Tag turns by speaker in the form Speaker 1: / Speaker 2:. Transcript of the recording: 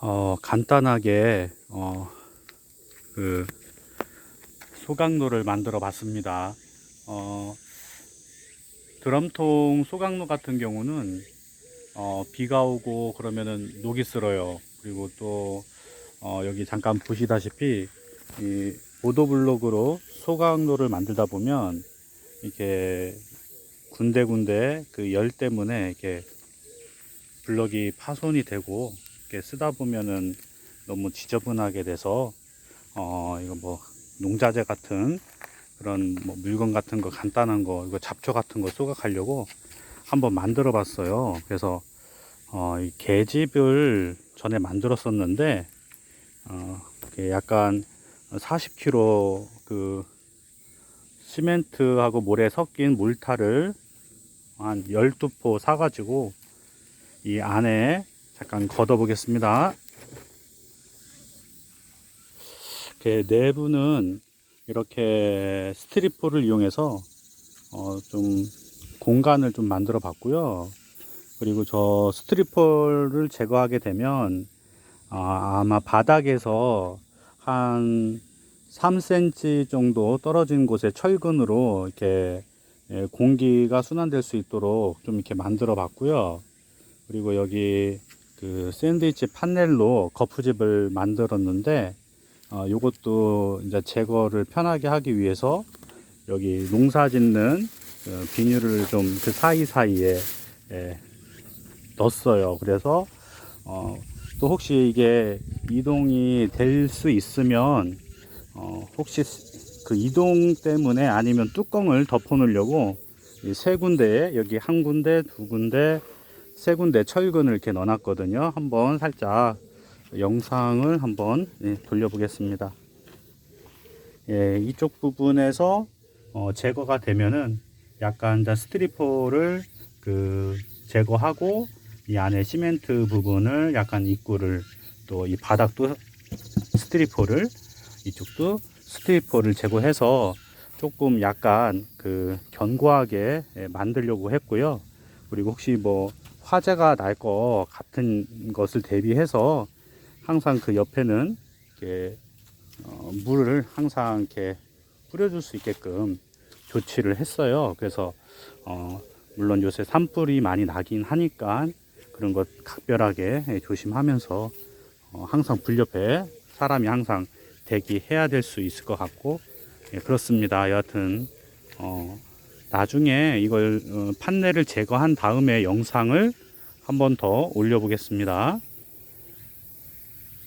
Speaker 1: 어, 간단하게 어, 그 소각로를 만들어 봤습니다. 어, 드럼통 소각로 같은 경우는 어, 비가 오고 그러면은 녹이 슬어요. 그리고 또 어, 여기 잠깐 보시다시피 이 보도블록으로 소각로를 만들다 보면 이렇게 군데군데 그 열 때문에 이렇게 블럭이 파손이 되고 이렇게 쓰다 보면은 너무 지저분하게 돼서 어 이거 뭐 농자재 같은 그런 뭐 물건 같은 거 간단한 거 이거 잡초 같은 거 소각하려고 한번 만들어 봤어요. 그래서 어 이 계집을 전에 만들었었는데 어 약간 40kg 그 시멘트하고 모래 섞인 물타를 한 12포 사가지고 이 안에 잠깐 걷어 보겠습니다. 이렇게 내부는 이렇게 스트리포를 이용해서 어, 좀 공간을 좀 만들어 봤고요. 그리고 저 스트리포를 제거하게 되면 아, 아마 바닥에서 한 3cm 정도 떨어진 곳에 철근으로 이렇게 예, 공기가 순환될 수 있도록 좀 이렇게 만들어 봤고요. 그리고 여기 그 샌드위치 판넬로 거푸집을 만들었는데 어, 요것도 이제 제거를 편하게 하기 위해서 여기 농사 짓는 그 비닐을 좀 그 사이사이에 예, 넣었어요. 그래서 어, 또 혹시 이게 이동이 될 수 있으면 어, 혹시 그 이동 때문에 아니면 뚜껑을 덮어 놓으려고 이세 군데에 여기 한 군데, 두 군데, 세 군데 철근을 이렇게 넣어 놨거든요. 한번 살짝 영상을 한번 예, 돌려보겠습니다. 예, 이쪽 부분에서 어, 제거가 되면은 약간 스트리퍼를 그 제거하고 이 안에 시멘트 부분을 약간 입구를 또 이 바닥도 스트리퍼를 이쪽도 스트리퍼를 제거해서 조금 약간 그 견고하게 예, 만들려고 했고요. 그리고 혹시 뭐 화재가 날 것 같은 것을 대비해서 항상 그 옆에는 이렇게 어, 물을 항상 이렇게 뿌려줄 수 있게끔 조치를 했어요. 그래서 어, 물론 요새 산불이 많이 나긴 하니까 그런 것 각별하게 예, 조심하면서 어, 항상 불 옆에 사람이 항상 대기해야 될 수 있을 것 같고 예, 그렇습니다. 여하튼 어, 나중에 이걸 어, 판넬을 제거한 다음에 영상을 한 번 더 올려보겠습니다.